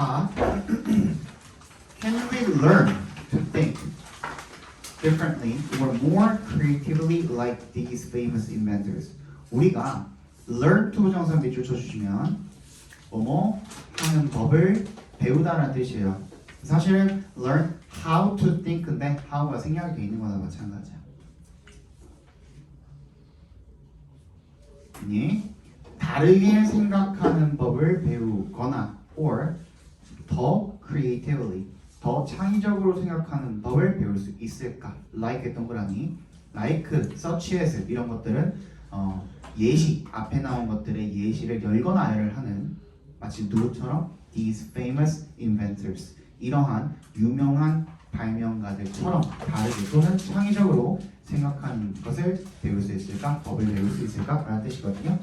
자, can we learn to think differently or more creatively like these famous inventors? 우리가 learn to 부정사 밑 줄 쳐주시면 뭐뭐 하는 법을 배우다라는 뜻이에요. 사실은 learn how to think인데 how가 생략이 돼 있는 거나 마찬가지야. 니 다르게 생각하는 법을 배우거나 or 더 creatively 더 창의적으로 생각하는 법을 배울 수 있을까? like 동그라미 like, such as 이런 것들은 어, 예시 앞에 나온 것들의 예시를 열거나 아열을 하는 마치 누구처럼 these famous inventors 이러한 유명한 발명가들처럼 다르게 또는 창의적으로 생각하는 것을 배울 수 있을까? 법을 배울 수 있을까? 라는 뜻이거든요.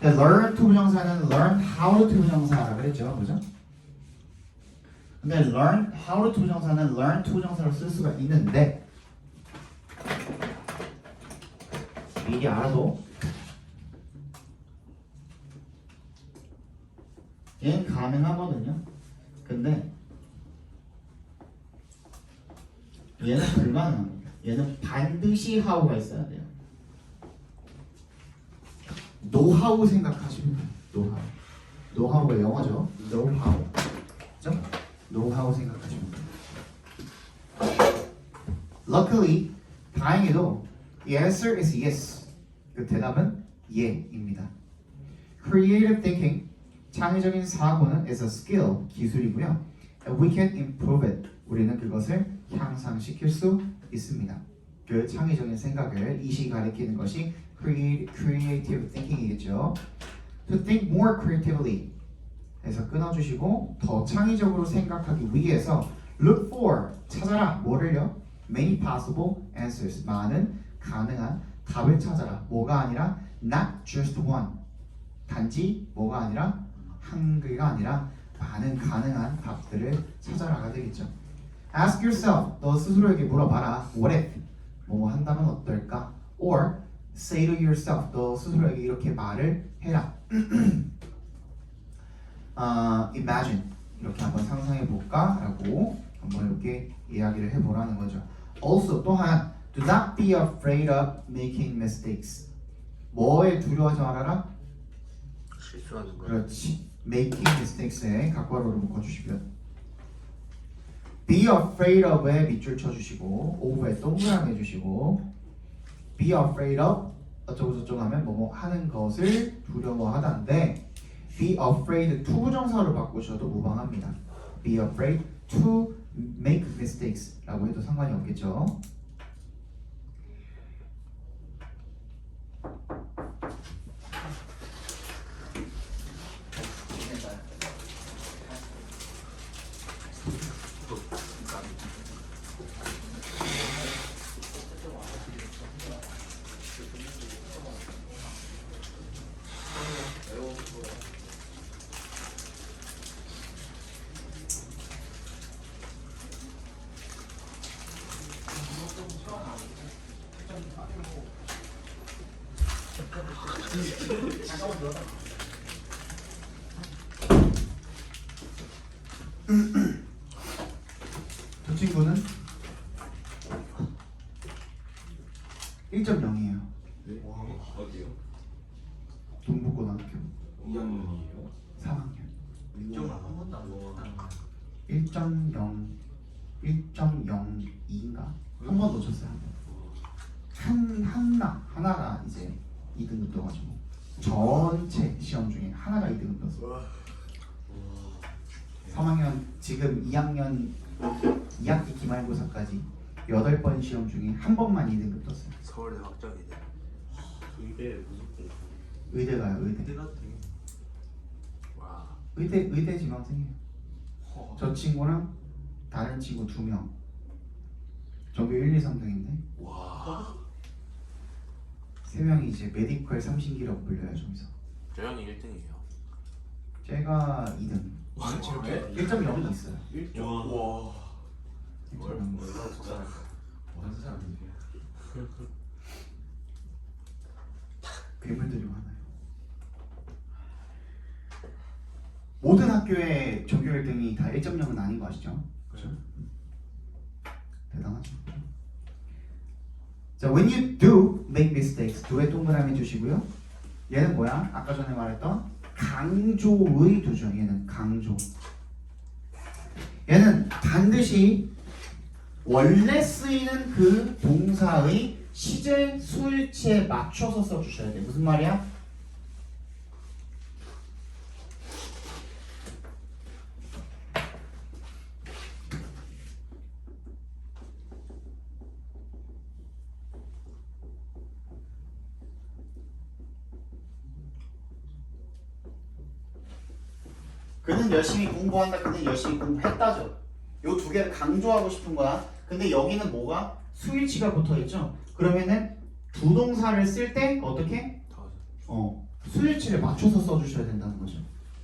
네, learn to 부정사는 learn how to 부정사라 그랬죠, 그죠? 근데 learn how to 부정사는 learn to 부정사로 쓸 수가 있는데 미리 알아도 얘는 가능하거든요. 근데 얘는 불가능합니다. 얘는 반드시 how가 있어야 돼요. 노하우 생각하시면. 노하우. 노하우가 영어죠. 노하우. 노하우 생각하시면 돼요. Luckily, 다행히도 the answer is yes. 그 대답은 예입니다. Creative thinking, 창의적인 사고는 is a skill, 기술이고요. And we can improve it. 우리는 그것을 향상시킬 수 있습니다. 그 창의적인 생각을 이시 가리키는 것이 creative thinking이겠죠. To think more creatively 해서 끊어주시고 더 창의적으로 생각하기 위해서 look for 찾아라 뭐를요? Many possible answers 많은 가능한 답을 찾아라 뭐가 아니라 not just one 단지 뭐가 아니라 한 개가 아니라 많은 가능한 답들을 찾아라가 되겠죠. Ask yourself 너 스스로에게 물어봐라 What if 뭐 한다면 어떨까? Or say to yourself 너 스스로에게 이렇게 말을 해라. 아, imagine 이렇게 한번 상상해 볼까라고 한번 이렇게 이야기를 해보라는 거죠. Also 또한 do not be afraid of making mistakes. 뭐에 두려워하지 말아라? 실수하는 거. 그렇지. making mistakes에 각괄호를 묶어주시면 be afraid of에 밑줄 쳐주시고 of에 동그라미 해주시고 be afraid of 어쩌고 저쩌고 하면 뭐뭐 하는 것을 두려워하다인데 be afraid to 부정사로 바꾸셔도 무방합니다. be afraid to make mistakes 라고 해도 상관이 없겠죠. 저 친구는 1.0이에요. 어디요? 동북고등학교 2학년이에요? 3학년. 인정을 한 번도 안 먹었다. 1.0 1.02인가 한 번 놓쳤어요 한 하나 하나가 이제 2등급 떠가지고 전체 시험 중에 하나가 2등급 떴어 3학년 지금 2학년 2학기 기말고사까지 8번 시험 중에 한 번만 2등급 떴어요 서울대 확정이네. 의대 무조건 의대가요 의대 의대. 와. 의대 의대 지망생이에요 저 친구랑 다른 친구 두 명 전교 1, 2, 3등인데 와. 세 명이 이제 메디컬 삼신기라고 불려요 저기서 저 형이 1등이에요. 제가 2등 와, 저렇게? 1.0이 있어요 와. 뭘 사람인지 괴물들이 많아요 모든 학교의 전교 1등이 다 1.0은 아닌 거 아시죠? 그렇죠? 대단하죠. 자, when you do make mistakes, do에 동그라미 주시고요. 얘는 뭐야? 아까 전에 말했던 강조의 두죠. 얘는 강조. 얘는 반드시 원래 쓰이는 그 동사의 시제 수일치에 맞춰서 써주셔야 돼. 무슨 말이야? 그는 열심히 공부한다. 그는 열심히 공부했다죠. 요 두 개를 강조하고 싶은 거야. 근데 여기는 뭐가 수일치가 붙어 있죠. 그러면은 두 동사를 쓸 때 어떻게? 더어 수일치를 맞춰서 써주셔야 된다는 거죠.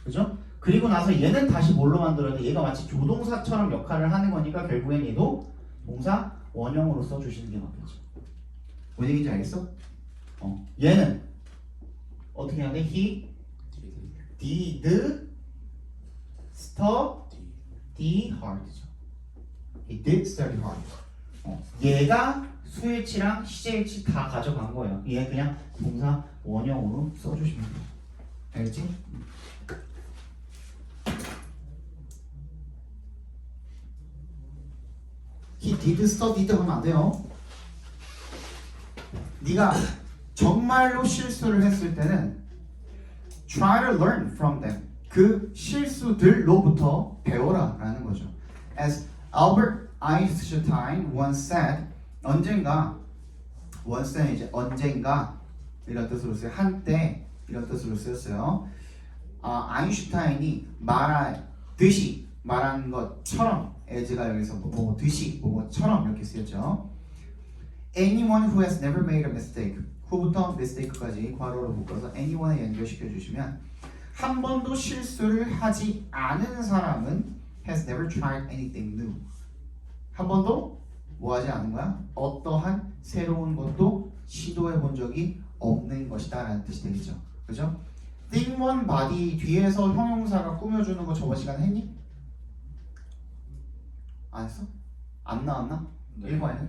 그죠? 그리고 나서 얘는 다시 뭘로 만들어야 돼? 얘가 마치 조동사처럼 역할을 하는 거니까 결국엔 얘도 동사 원형으로 써주시는 게 맞겠죠. 뭔 얘기인지 알겠어? 어 얘는 어떻게 해야 돼? He did study D hard죠. He did study hard. 어, 얘가 수일치랑 시제일치 다 가져간 거예요. 얘 그냥 동사 원형으로 써주시면 돼요. He did study 하면 안 돼요. 네가 정말로 실수를 했을 때는 try to learn from them. 그 실수들로부터 배워라라는 거죠. As Albert Einstein once said, 언젠가 once는 이제 언젠가 이런 뜻으로 쓰요 한때 이런 뜻으로 쓰였어요. 아, 아인슈타인이 말하듯이 말한 것처럼 as가 여기서 뭐, 뭐 뭐뭐처럼 이렇게 쓰였죠. Anyone who has never made a mistake 후부터 mistake까지 괄호로 묶어서 anyone에 연결시켜 주시면 한 번도 실수를 하지 않은 사람은 has never tried anything new. 한 번도 뭐 하지 않은 거야? 어떠한 새로운 것도 시도해 본 적이 없는 것이다 라는 뜻이 되겠죠. 그죠? think one body 뒤에서 형용사가 꾸며주는 거 저번 시간에 했니? 안 했어? 안 나왔나? 네. 1번에는?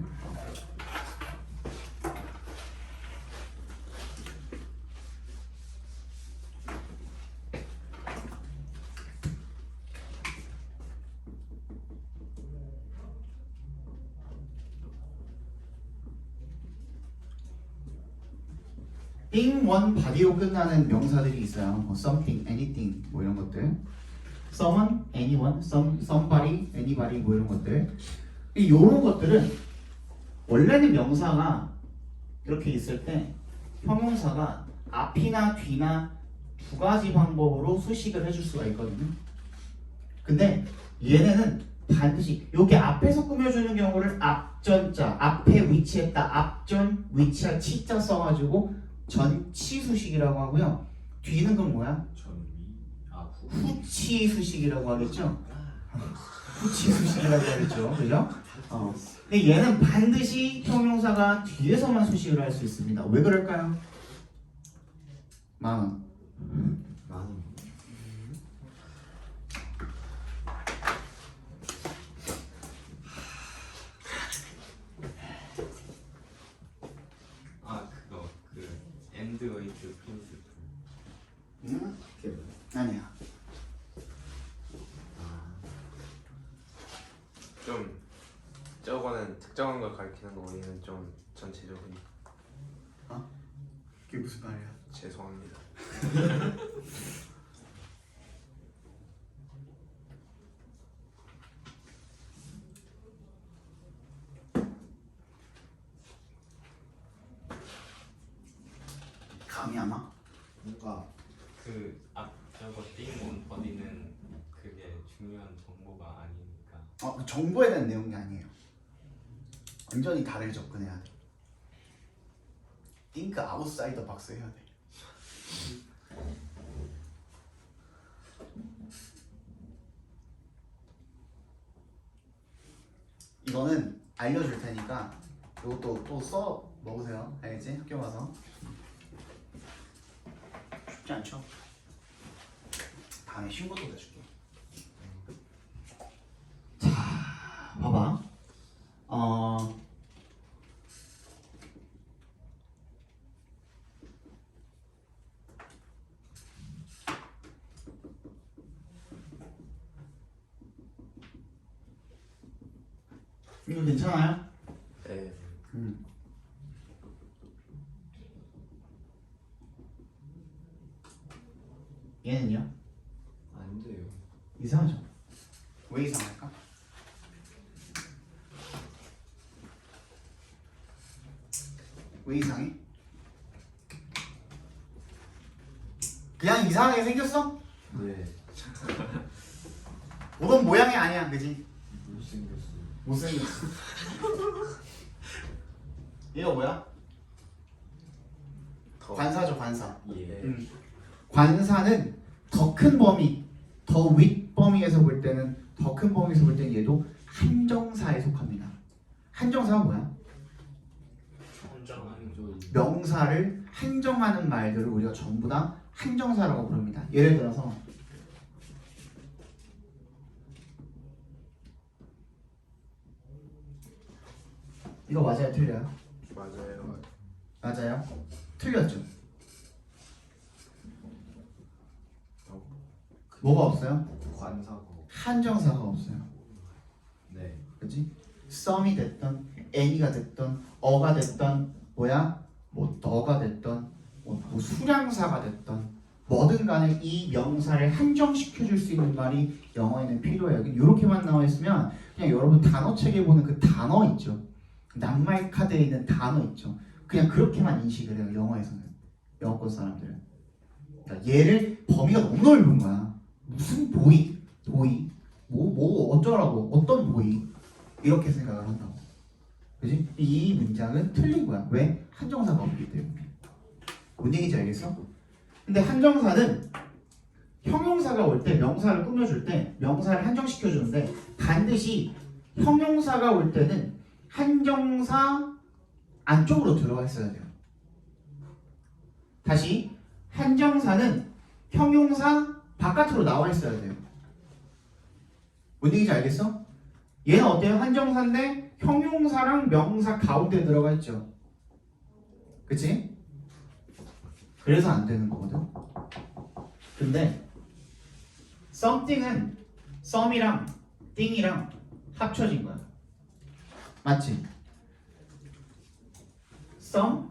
In one body로 끝나는 명사들이 있어요. 뭐 something, anything 뭐 이런 것들. someone, anyone, some, somebody, anybody 뭐 이런 것들. 이 이런 것들은 원래는 명사가 이렇게 있을 때 형용사가 앞이나 뒤나 두 가지 방법으로 수식을 해줄 수가 있거든요. 근데 얘네는 반드시 여기 앞에서 꾸며주는 경우를 앞전자 앞에 위치했다 앞전 위치한 치자 써가지고 전치 수식이라고 하고요. 뒤는 건 뭐야? 전위 아후 후치 수식이라고 하겠죠. 후치 수식이라고 하겠죠. 그죠? 어. 근데 얘는 반드시 형용사가 뒤에서만 수식을 할 수 있습니다. 왜 그럴까요? 마음. 많은 아 그거 그 엔드 웨이트 프린시플 응? 아니야. 좀 저거는 특정한 걸 가리키는 거고 얘는 좀 전체적인 그게 무슨 말이야? 죄송합니다. 감이 안 와? 뭔가 그 앞 저거 띵온 버디는 그게 중요한 정보가 아니니까 어, 그 정보에 대한 내용이 아니에요. 완전히 다르게 접근해야 돼. 띵크 아웃사이더 박스 해야 돼. 이거는 알려줄 테니까 이것도 또 써 먹으세요. 알겠지? 학교 가서 쉽지 않죠? 다 다음에 신고도 내줄게. 자, 봐봐. 어. 이거 괜찮아요? 네. 음. 얘는요? 안 돼요. 이상하죠? 왜 이상할까? 왜 이상해? 그냥 이상하게 생겼어? 네. 오던 모양이 아니야, 그지? 못생겼어요. 못생겼어. 얘가 뭐야? 더. 관사죠, 관사. 예. 음. 관사는 더 큰 범위, 더 윗범위에서 볼 때는 더 큰 범위에서 볼 때는 얘도 한정사에 속합니다. 한정사가 뭐야? 명사를 한정하는 말들을 우리가 전부 다 한정사라고 부릅니다. 예를 들어서 이거 맞아요, 틀려요? 맞아요. 맞아요. 틀렸죠. 뭐가 없어요? 관사가 한정사가 없어요. 네. 그렇지? 썸이 됐던 any가 됐던 어가 됐던 뭐야? 뭐 너가 됐던 뭐, 뭐 수량사가 됐던 뭐든 간에 이 명사를 한정시켜 줄 수 있는 말이 영어에는 필요해요. 이렇게만 나와 있으면 그냥 여러분 단어책에 보는 그 단어 있죠. 낱말 카드에 있는 단어 있죠. 그냥 그렇게만 인식을 해요. 영어에서는 영어권 사람들은. 그러니까 얘를 범위가 너무 넓은 거야. 무슨 보이, 보이, 뭐뭐 어쩌라고 어떤 보이 이렇게 생각을 한다고. 그지? 이 문장은 틀린 거야. 왜? 한정사가 없기 때문에. 뭔 얘기인지 알겠어? 근데 한정사는 형용사가 올 때 명사를 꾸며줄 때 명사를 한정시켜 주는데 반드시 형용사가 올 때는 한정사 안쪽으로 들어가 있어야 돼요. 다시 한정사는 형용사 바깥으로 나와 있어야 돼요. 뭔 얘기인지 알겠어? 얘는 어때요? 한정사인데 형용사랑 명사 가운데 들어가 있죠. 그치? 그래서 안 되는 거거든. 근데 something은 some이랑 thing이랑 합쳐진 거야. 맞지? some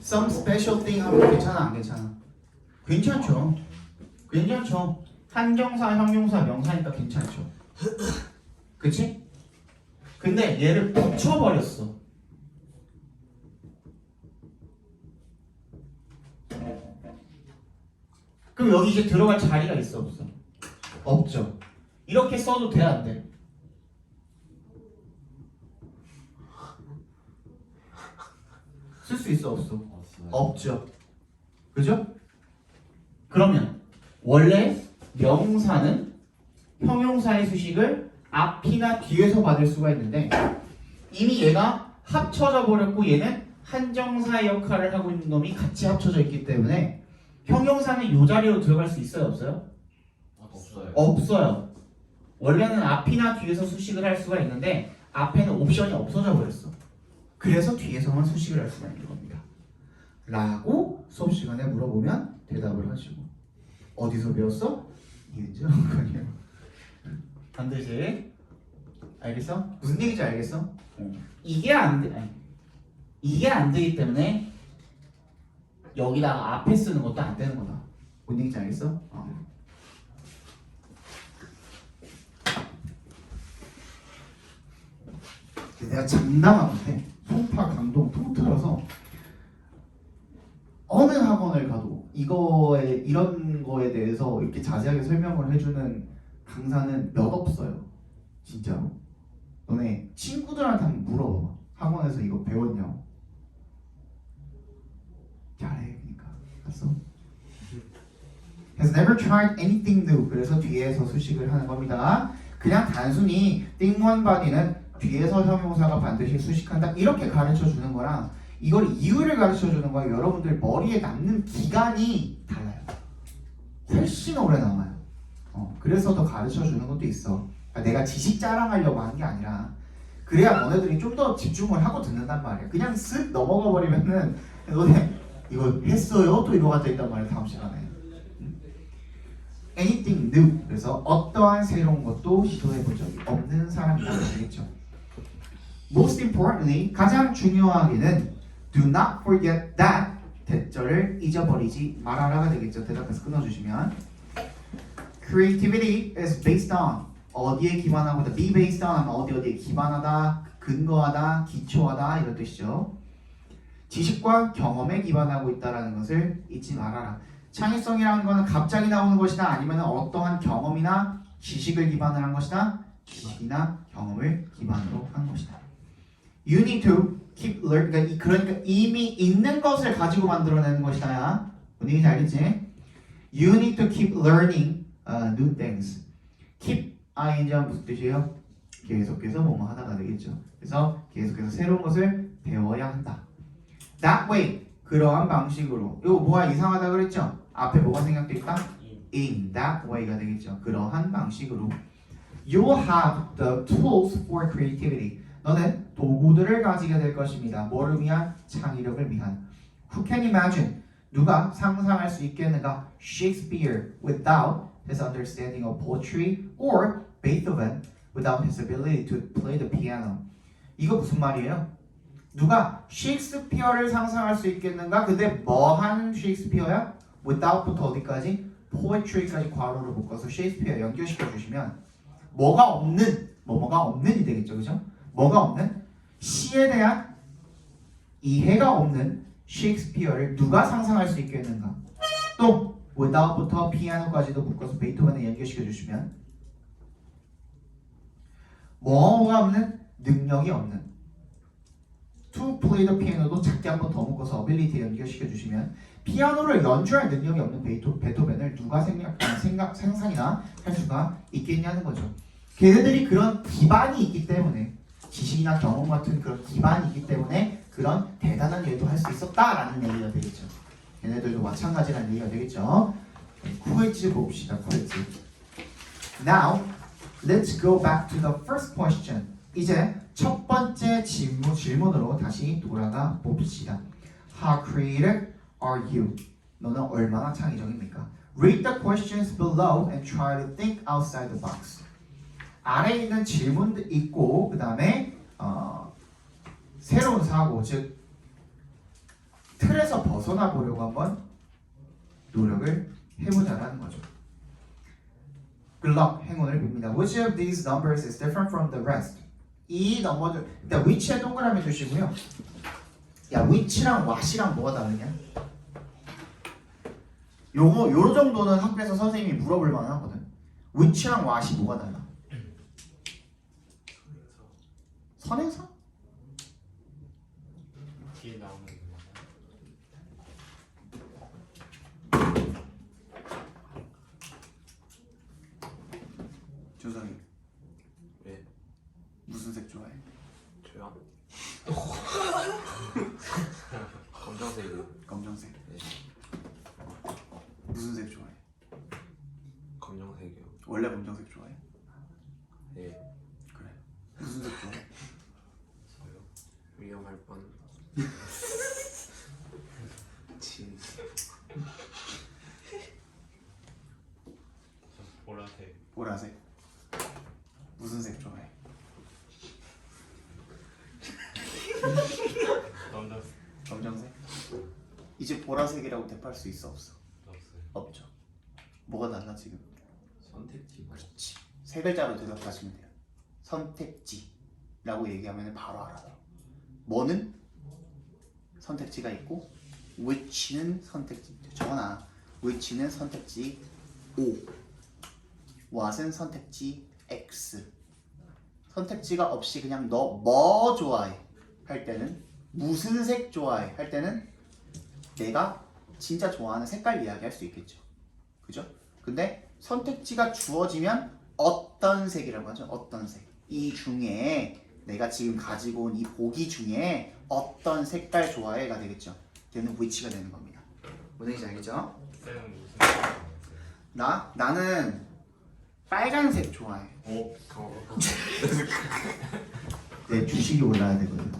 some special thing 하면 괜찮아, 안 괜찮아? 괜찮죠. 괜찮죠. 한정사, 형용사, 명사니까 괜찮죠. 그치? 근데 얘를 붙여버렸어. 그럼 여기 이제 들어갈 자리가 있어 없어? 없죠. 이렇게 써도 돼 안 돼? 쓸 수 있어 없어? 없어요. 없죠. 그죠? 그러면 원래 명사는 형용사의 수식을 앞이나 뒤에서 받을 수가 있는데 이미 얘가 합쳐져 버렸고 얘는 한정사의 역할을 하고 있는 놈이 같이 합쳐져 있기 때문에 형용사는 이 자리로 들어갈 수 있어요 없어요? 없어요. 없어요. 원래는 앞이나 뒤에서 수식을 할 수가 있는데 앞에는 옵션이 없어져 버렸어. 그래서 뒤에서만 수식을 할 수가 있는 겁니다. 라고 수업 시간에 물어보면 대답을 하시고 어디서 배웠어? 이은지 어머니요. 반드시 알겠어? 무슨 얘기인지 알겠어? 이게 안 돼. 이게 안 되기 때문에 여기다가 앞에 쓰는 것도 안 되는 거다. 뭔 얘기인지 알겠어? 어. 내가 장담하는데 송파 강동 통틀어서 어느 학원을 가도 이거에 이런 거에 대해서 이렇게 자세하게 설명을 해주는 강사는 몇 없어요 진짜로 너네 친구들한테 한번 물어봐 학원에서 이거 배웠냐고 잘해 알았어? has never tried anything new 그래서 뒤에서 수식을 하는 겁니다 그냥 단순히 띵원 바디는 뒤에서 형용사가 반드시 수식한다 이렇게 가르쳐 주는 거랑 이걸 이유를 가르쳐 주는 거예요. 여러분들 머리에 남는 기간이 달라요. 훨씬 오래 남아요. 어, 그래서 더 가르쳐 주는 것도 있어. 그러니까 내가 지식 자랑하려고 하는 게 아니라 그래야 너네들이 좀 더 집중을 하고 듣는단 말이야. 그냥 쓱 넘어가 버리면은 너네 이거 했어요? 또 이러고 앉아있단 말이야 다음 시간에. 음? Anything new. 그래서 어떠한 새로운 것도 시도해 본 적이 없는 사람이라고 되겠죠. Most importantly, 가장 중요하게는 do not forget that 대절을 잊어버리지 말아라가 되겠죠. 대답해서 끊어주시면 Creativity is based on 어디에 기반하고 be based on 어디 어디에 기반하다, 근거하다, 기초하다 이런 뜻이죠. 지식과 경험에 기반하고 있다라는 것을 잊지 말아라. 창의성이라는 것은 갑자기 나오는 것이다 아니면 어떠한 경험이나 지식을 기반을 한 것이다 지식이나 경험을 기반으로 한 것이다. You need to keep learn. 그러니까, 이- 그러니까 이미 있는 것을 가지고 만들어내는. 뭔 얘기인지 알겠지? You need to keep learning uh, new things. Keep ing은 무슨 뜻이에요? 계속해서 뭐뭐 하다가 되겠죠. 그래서 계속해서 새로운 것을 배워야 한다. That way 그러한 방식으로 이거 뭐가 이상하다 그랬죠? 앞에 뭐가 생략돼 있다? In that way가 되겠죠. 그러한 방식으로 You have the tools for creativity. 너는 도구들을 가지게 될 것입니다. 뭐를 위한? 창의력을 위한. Who can imagine? 누가 상상할 수 있겠는가? Shakespeare without his understanding of poetry or Beethoven without his ability to play the piano. 이거 무슨 말이에요? 누가 셰익스피어를 상상할 수 있겠는가? 근데 뭐 하는 셰익스피어야? without부터 어디까지? poetry까지 괄호를 묶어서 셰익스피어 연결시켜 주시면 뭐가 없는 뭐 뭐가 없는이 되겠죠, 그죠? 뭐가 없는 시에 대한 이해가 없는 셰익스피어를 누가 상상할 수 있겠는가? 또 without부터 피아노까지도 묶어서 베이토벤에 연결시켜 주시면 뭐가 없는 능력이 없는 to play the piano도 작게 한번 더 묶어서 ability에 연결시켜 주시면 피아노를 연주할 능력이 없는 베이토, 베토벤을 누가 생각, 아, 생각, 상상이나 할 수가 있겠냐는 거죠. 걔네들이 그런 기반이 있기 때문에 지식이나 경험 같은 그런 기반이 있기 때문에 그런 대단한 일도 할 수 있었다라는 얘기가 되겠죠. 얘네들도 마찬가지라는 얘기가 되겠죠. 쿠웨지 봅시다. 쿠웨지. Now, let's go back to the first question. 이제 첫 번째 질문, 질문으로 다시 돌아가 봅시다. How creative are you? 너는 얼마나 창의적입니까? Read the questions below and try to think outside the box. 아래에 있는 질문도 있고 그 다음에 어, 새로운 사고 즉 틀에서 벗어나 보려고 한번 노력을 해보자라는 거죠. Good luck, 행운을 빕니다. Which of these numbers is different from the rest? 이 넘버들 일단 which에 동그라미 주시고요. 야 which랑 what이랑 뭐가 다르냐? 요거 요 정도는 학교에서 선생님이 물어볼 만하거든. which랑 what이 뭐가 달라? 선행사? 뒤에 나오는 거. 조성이 왜? 무슨 색 좋아해? 저요? 검정색이요. 검정색. 네. 무슨 색 좋아해? 검정색이요. 원래 검정색 좋아해? 네. 그래. 무슨 색 좋아해? 저요. 위험할 뻔. 진. 저 보라색. 보라색. 무슨 색 좋아해? 검정색 검정색. 보라색이라고 대표할 수 있어 없어? 없어요. 없죠. 뭐가 달라 지금? 선택지 그렇지. 세 글자로 대답하시면 돼요. 선택지라고 얘기하면 바로 알아요. 뭐는 선택지가 있고 which는 선택지. 정원아, which는 선택지 O, what은 선택지 X. 선택지가 없이 그냥 너 뭐 좋아해 할 때는 무슨 색 좋아해 할 때는 내가 진짜 좋아하는 색깔 이야기할 수 있겠죠. 그죠? 근데 선택지가 주어지면 어떤 색이라고 하죠? 어떤 색. 이 중에 내가 지금 가지고 온 이 보기 중에 어떤 색깔 좋아해가 되겠죠. 걔는 which가 되는 겁니다. 무슨 얘기인지 알겠죠? 나 나는 빨간색 좋아해. 오 강호 내 주식이 올라야 되거든.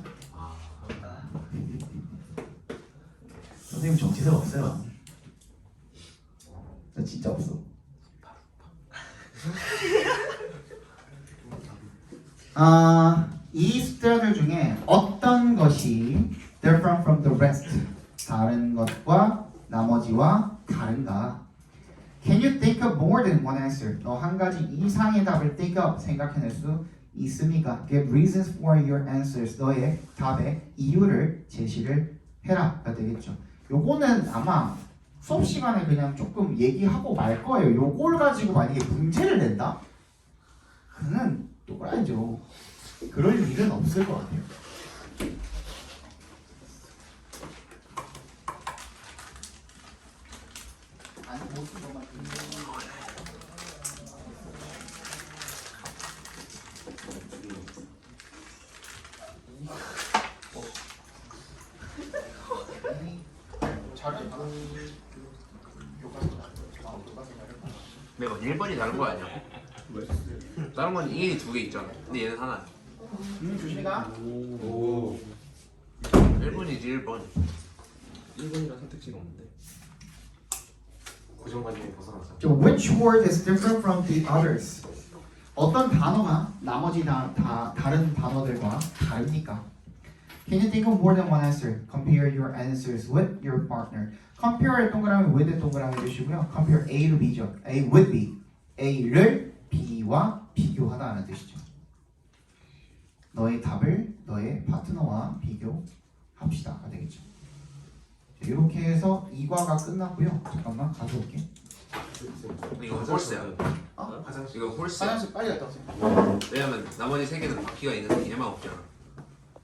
선생님 정치색 없어요. 나 진짜 없어. 아, 이 숫자들 중에 어떤 것이 different from the rest 다른 것과 나머지와 다른가? Can you think of more than one answer? 너 한 가지 이상의 답을 think of 생각해낼 수 있습니까? Give reasons for your answers. 너의 답의 이유를 제시를 해라가 되겠죠. 요거는 아마 수업 시간에 그냥 조금 얘기하고 말 거예요. 요걸 가지고 만약에 문제를 낸다? 그는 또라이죠. 그럴 일은 없을 것 같아요. 아니 무슨 것만 잘해. 내가 1번이 다른 거 아니야? 다른 건 1이 두 개 있잖아 근데 얘는 하나야 음 조심히 가. 오 1번이지 1번 1번이라 선택지가 없는데 고정관념이 벗어나서 So which word is different from the others? 어떤 단어가 나머지 다, 다 다른 단어들과 다릅니까? Can you think of more than one answer? Compare your answers with your partner. Compare의 동그라미 with의 동그라미 주시고요. Compare A to B죠. A with B. A를 B와 비교하다는 뜻이죠. 너의 답을 너의 파트너와 비교합시다가 되겠죠. 자, 이렇게 해서 2과가 끝났고요. 잠깐만 가져올게. 이거 홀스야 어? 이거 홀스야 화장실 빨리 갔다 오세요. 왜냐면 나머지 세 개는 바퀴가 있는데 얘만 없잖아